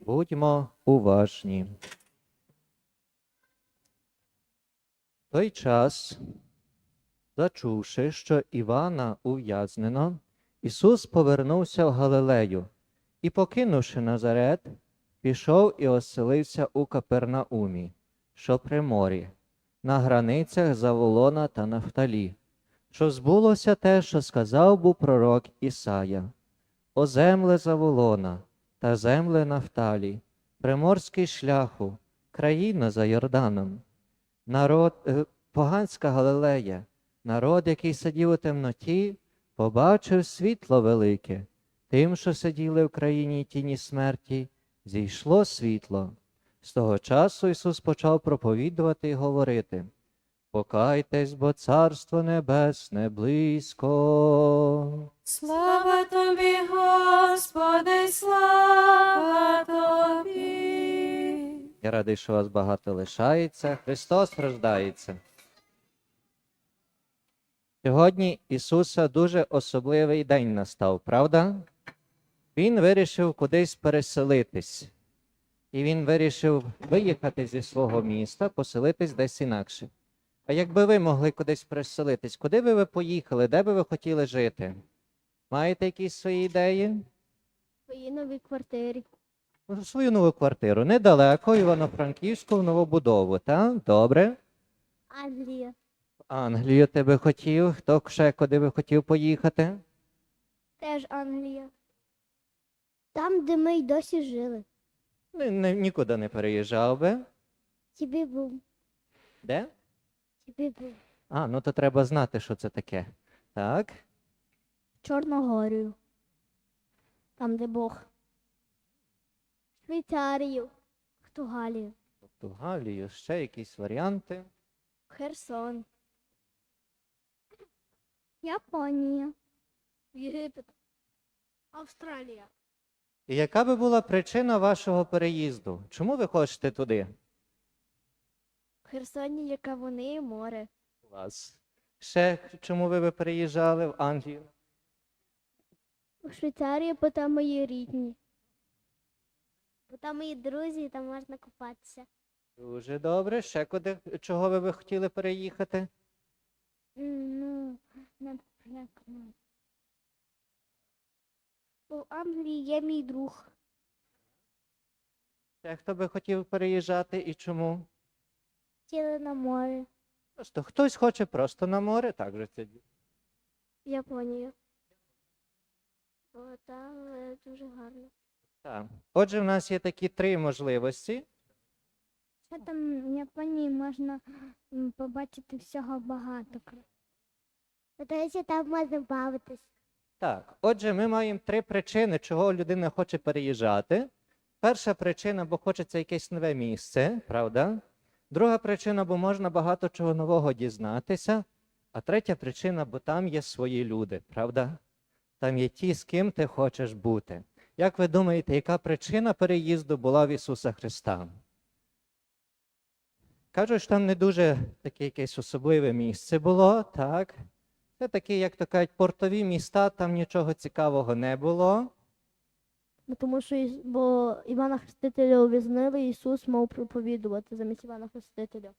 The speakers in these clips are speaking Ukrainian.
Будьмо уважні. В той час, зачувши, що Івана ув'язнено, Ісус повернувся в Галилею і, покинувши Назарет, пішов і оселився у Капернаумі, що при морі, на границях Заволона та Нафталі, що збулося те, що сказав був пророк Ісая. О земле Заволона та земле Нафталі, приморський шляху, країна за Йорданом, народ, е, поганська Галилея, народ, який сидів у темноті, побачив світло велике. Тим, що сиділи в країні тіні смерті, зійшло світло. З того часу Ісус почав проповідувати і говорити: Покайтесь, бо Царство Небесне близько. Слава тобі, Господи, слава тобі. Я радий, що вас багато лишається. Христос рождається. Сьогодні Ісуса дуже особливий день настав, правда? Він вирішив кудись переселитись. І він вирішив виїхати зі свого міста, поселитись десь інакше. А якби ви могли кудись переселитись, куди би ви поїхали, де би ви хотіли жити? Маєте якісь свої ідеї? своїй новій квартирі. Свою нову квартиру. Недалеко, Івано-Франківську, в новобудову, так? Добре. Англія. Англію ти би хотів. Хто ще куди би хотів поїхати? Теж Англія. Там, де ми й досі жили. Ні- ні- нікуди не переїжджав би. Тобі був. Де? А, ну то треба знати, що це таке. Так. Чорногорію. Там, де Бог. Швейцарію. Португалію. Португалію, ще якісь варіанти. Херсон. Японія. Єгипет. Австралія. І яка би була причина вашого переїзду? Чому ви хочете туди? В Херсоні є кавуни і море. Клас. Ще чому ви би переїжджали в Англію? У Швейцарії, бо там мої рідні. Бо там мої друзі, і там можна купатися. Дуже добре. Ще куди, чого ви би хотіли переїхати? М, Ну, наприклад. У Англії є мій друг. Ще хто би хотів переїжджати і чому? Тіли на море. Просто хтось хоче просто на море, так же це. Японія. О, там е, дуже гарно. Так. Отже, в нас є такі три можливості. Ще там в Японії можна м, побачити всього багато. Тобто там можна бавитись. Так, отже, ми маємо три причини, чого людина хоче переїжджати. Перша причина, бо хочеться якесь нове місце, правда? Друга причина, бо можна багато чого нового дізнатися. А третя причина, бо там є свої люди, правда? Там є ті, з ким ти хочеш бути. Як ви думаєте, яка причина переїзду була в Ісуса Христа? Кажуть, що там не дуже таке якесь особливе місце було, так? Це такі, як то кажуть, портові міста, там нічого цікавого не було. Тому що бо Івана Хрестителя ув'язнили, Ісус мав проповідувати замість Івана Хрестителя.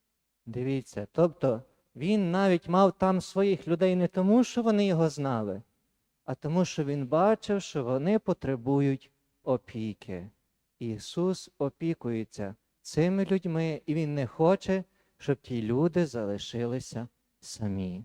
Дивіться, тобто він навіть мав там своїх людей не тому, що вони його знали, а тому, що він бачив, що вони потребують опіки. Ісус опікується цими людьми, і Він не хоче, щоб ті люди залишилися самі.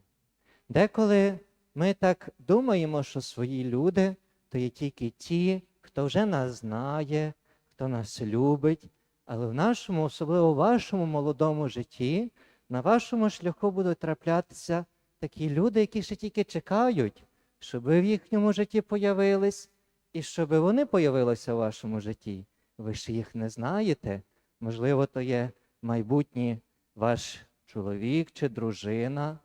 Деколи ми так думаємо, що свої люди то є тільки ті, хто вже нас знає, хто нас любить, але в нашому, особливо в вашому молодому житті, на вашому шляху будуть траплятися такі люди, які ще тільки чекають, щоб ви в їхньому житті появились, і щоб вони появилися в вашому житті. Ви ж їх не знаєте. Можливо, то є майбутній ваш чоловік чи дружина,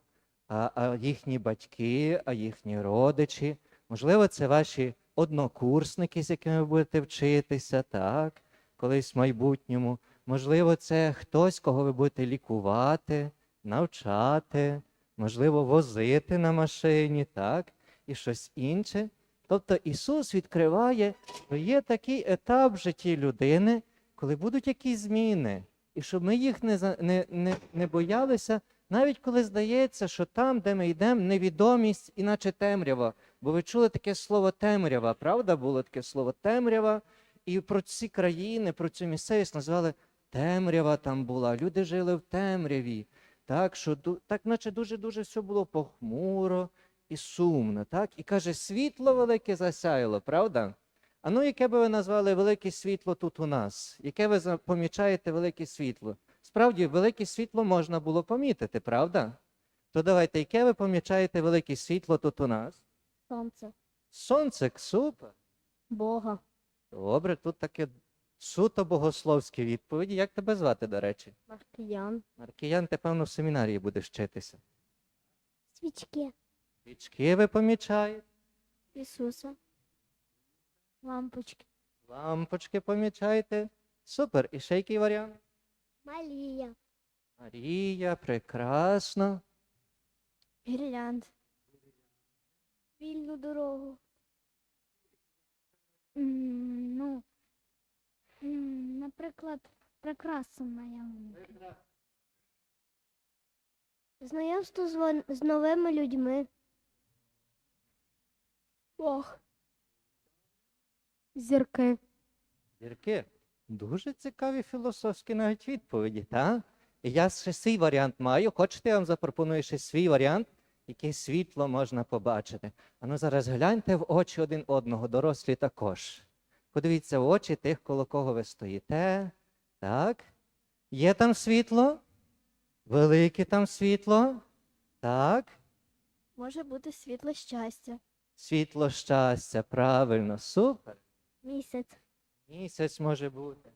а, а їхні батьки, а їхні родичі. Можливо, це ваші однокурсники, з якими будете вчитися, так, колись в майбутньому. Можливо, це хтось, кого ви будете лікувати, навчати, можливо, возити на машині, так, і щось інше. Тобто Ісус відкриває, що є такий етап в житті людини, коли будуть якісь зміни, і щоб ми їх не, не, не, не боялися, навіть коли здається, що там, де ми йдемо, невідомість, іначе темрява. Бо ви чули таке слово темрява, правда? Було таке слово темрява, і про ці країни, про цю місцевість назвали темрява там була. Люди жили в темряві. Так, що так, наче дуже-дуже все було похмуро і сумно. Так? І каже, світло велике засяяло, правда? А ну, яке би ви назвали велике світло тут у нас? Яке ви помічаєте велике світло? Справді, велике світло можна було помітити, правда? То давайте, яке ви помічаєте велике світло тут у нас? Сонце. Сонце, супер. Бога. Добре, тут таке суто богословські відповіді. Як тебе звати, до речі? Маркіян. Маркіян, ти, певно, в семінарії будеш вчитися. Свічки. Свічки ви помічаєте, Ісуса. Лампочки. лампочки помічаєте. Супер. І ще який варіант? Малія. Марія, прекрасно. Гірлянд. Вільну дорогу. Ну, наприклад, прикраса ялинці. Знайомство з, з новими людьми. Бог. Зірки. Зірки. Дуже цікаві філософські навіть відповіді, так? Я ще свій варіант маю. Хочете, я вам запропоную ще свій варіант, яке світло можна побачити. А ну зараз гляньте в очі один одного, дорослі також. Подивіться в очі тих, коло кого ви стоїте. Так. Є там світло? Велике там світло? Так. Може бути світло щастя. Світло щастя, правильно, супер. Місяць. Місяць може бути.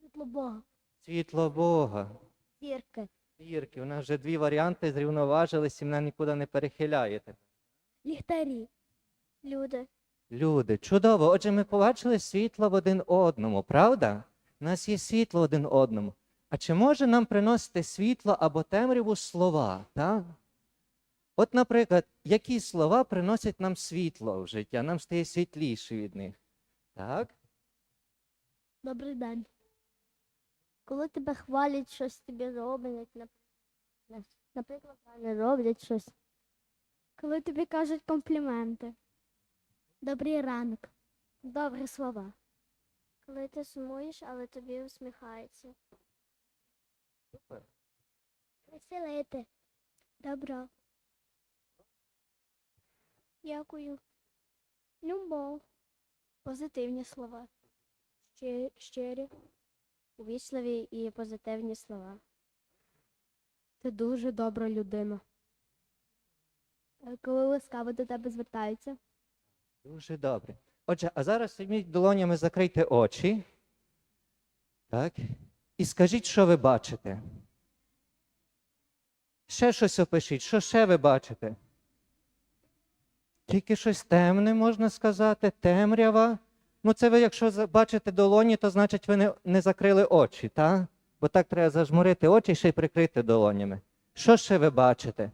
Світло Бога. Світло Бога. Зірки. Зірки. У нас вже дві варіанти зрівноважились, і мене нікуди не перехиляєте. Ліхтарі. Люди. Люди, чудово. Отже, ми побачили світло в один одному, правда? У нас є світло один одному. А чи може нам приносити світло або темряву слова? Так? От, наприклад, які слова приносять нам світло в життя, нам стає світліше від них. Так? Добрий день. Коли тебе хвалять, щось тобі роблять, наприклад, вони роблять щось. Коли тобі кажуть компліменти. Добрий ранок. Добрі слова. Коли ти сумуєш, але тобі усміхаються. Супер. Веселити. Добро. Дякую. Любов. Позитивні слова. Щирі, увічливі і позитивні слова. Ти дуже добра людина. Коли ласкаво до тебе звертаються. Дуже добре. Отже, а зараз візьміть долонями, закрийте очі. Так. І скажіть, що ви бачите. Ще щось опишіть. Що ще ви бачите? Тільки щось темне, можна сказати, темрява. Ну, це ви, якщо бачите долоні, то значить ви не, не закрили очі, так? Бо так треба зажмурити очі і ще й прикрити долонями. Що ще ви бачите?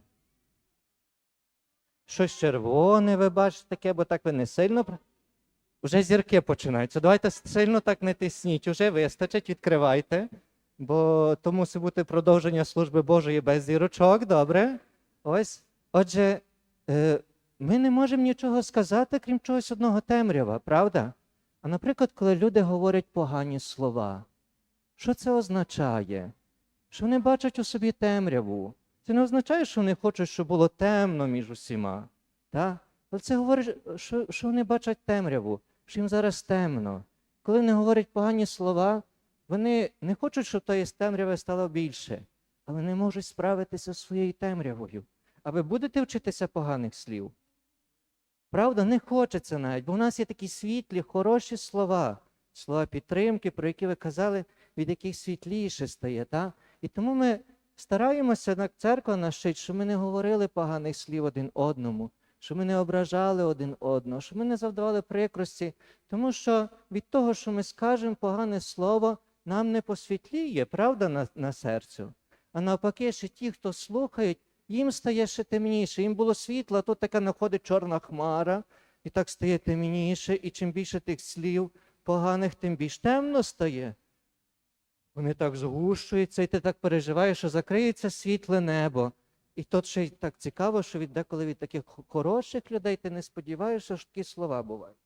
Щось червоне ви бачите таке, бо так ви не сильно. Вже зірки починаються. Давайте сильно так не тисніть, уже вистачить, відкривайте. Бо то мусить бути продовження служби Божої без зірочок, добре? Ось. Отже, е, ми не можемо нічого сказати, крім чогось одного темрява, правда? А наприклад, коли люди говорять погані слова, що це означає? Що вони бачать у собі темряву. Це не означає, що вони хочуть, щоб було темно між усіма. Так? Але це говорить, що, що вони бачать темряву, що їм зараз темно. Коли вони говорять погані слова, вони не хочуть, щоб тої темряви стало більше, але не можуть справитися зі своєю темрявою. А ви будете вчитися поганих слів? Правда, не хочеться навіть, бо в нас є такі світлі, хороші слова, слова підтримки, про які ви казали, від яких світліше стає. Так? І тому ми стараємося, як церква нашить, щоб ми не говорили поганих слів один одному, щоб ми не ображали один одного, щоб ми не завдавали прикрості, тому що від того, що ми скажемо погане слово, нам не посвітліє, правда, на, на серцю. А навпаки, ще ті, хто слухають, їм стає ще темніше, їм було світло, а тут така находить чорна хмара, і так стає темніше, і чим більше тих слів поганих, тим більш темно стає. Вони так згущуються, і ти так переживаєш, що закриється світле небо. І тут ще й так цікаво, що від деколи від таких хороших людей ти не сподіваєшся, що такі слова бувають.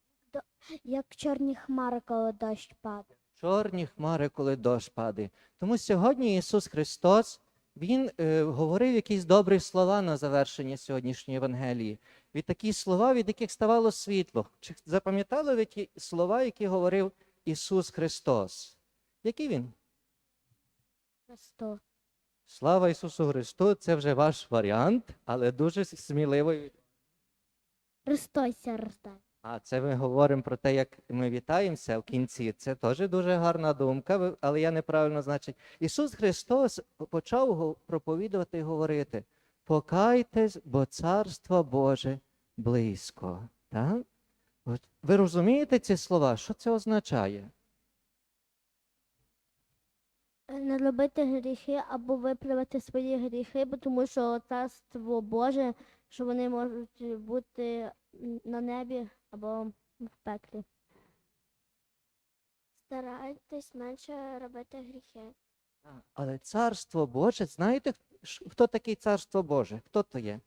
Як чорні хмари, коли дощ падає. Чорні хмари, коли дощ падає. Тому сьогодні Ісус Христос Він е, говорив якісь добрі слова на завершення сьогоднішньої Євангелії. Від такі слова, від яких ставало світло. Чи запам'ятали ви ті слова, які говорив Ісус Христос? Які він? Христос. Слава Ісусу Христу! Це вже ваш варіант, але дуже сміливий. Христос рождає. А це ми говоримо про те, як ми вітаємося в кінці. Це теж дуже гарна думка, але я неправильно значить. Ісус Христос почав проповідувати і говорити: покайтесь, бо Царство Боже близько. Так? От ви розумієте ці слова? Що це означає? Не робити гріхи або виправити свої гріхи, бо тому що царство Боже, що вони можуть бути на небі або в пеклі. Старайтесь менше робити гріхи. Але Царство Боже, знаєте, хто такий Царство Боже? Хто то є?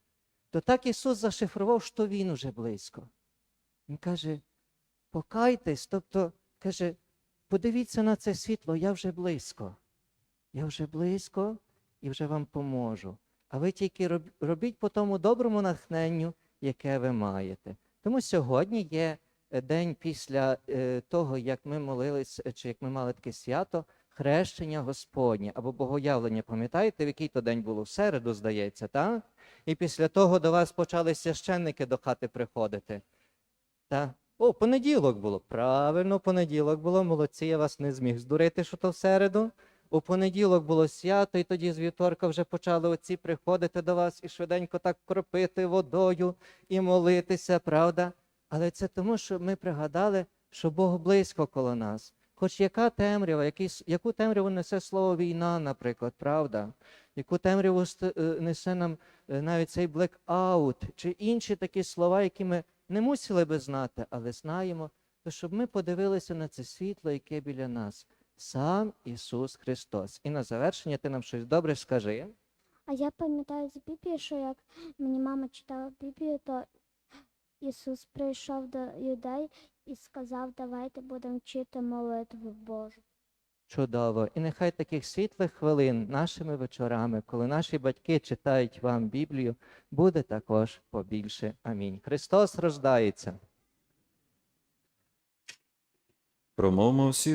То так Ісус зашифрував, що Він уже близько. Він каже: покайтесь, тобто каже, подивіться на це світло, я вже близько. Я вже близько і вже вам поможу. А ви тільки робіть по тому доброму натхненню, яке ви маєте. Тому сьогодні є е, день після е, того, як ми молились, е, чи як ми мали таке свято, хрещення Господнє або богоявлення. Пам'ятаєте, в який то день було? В середу, здається, так? І після того до вас почали священники до хати приходити. Та? О, понеділок було. Правильно, понеділок було. Молодці, я вас не зміг здурити, що то в середу. У понеділок було свято, і тоді з вівторка вже почали отці приходити до вас і швиденько так кропити водою і молитися, правда? Але це тому, що ми пригадали, що Бог близько коло нас. Хоч яка темрява, який, яку темряву несе слово війна, наприклад, правда? Яку темряву е, несе нам е, навіть цей блекаут, чи інші такі слова, які ми не мусили би знати, але знаємо, то щоб ми подивилися на це світло, яке біля нас. Сам Ісус Христос. І на завершення ти нам щось добре скажи. А я пам'ятаю з Біблії, що як мені мама читала Біблію, то Ісус прийшов до юдей і сказав, давайте будемо вчити молитву Божу. Чудово. І нехай таких світлих хвилин нашими вечорами, коли наші батьки читають вам Біблію, буде також побільше. Амінь. Христос рождається. Промовимо всі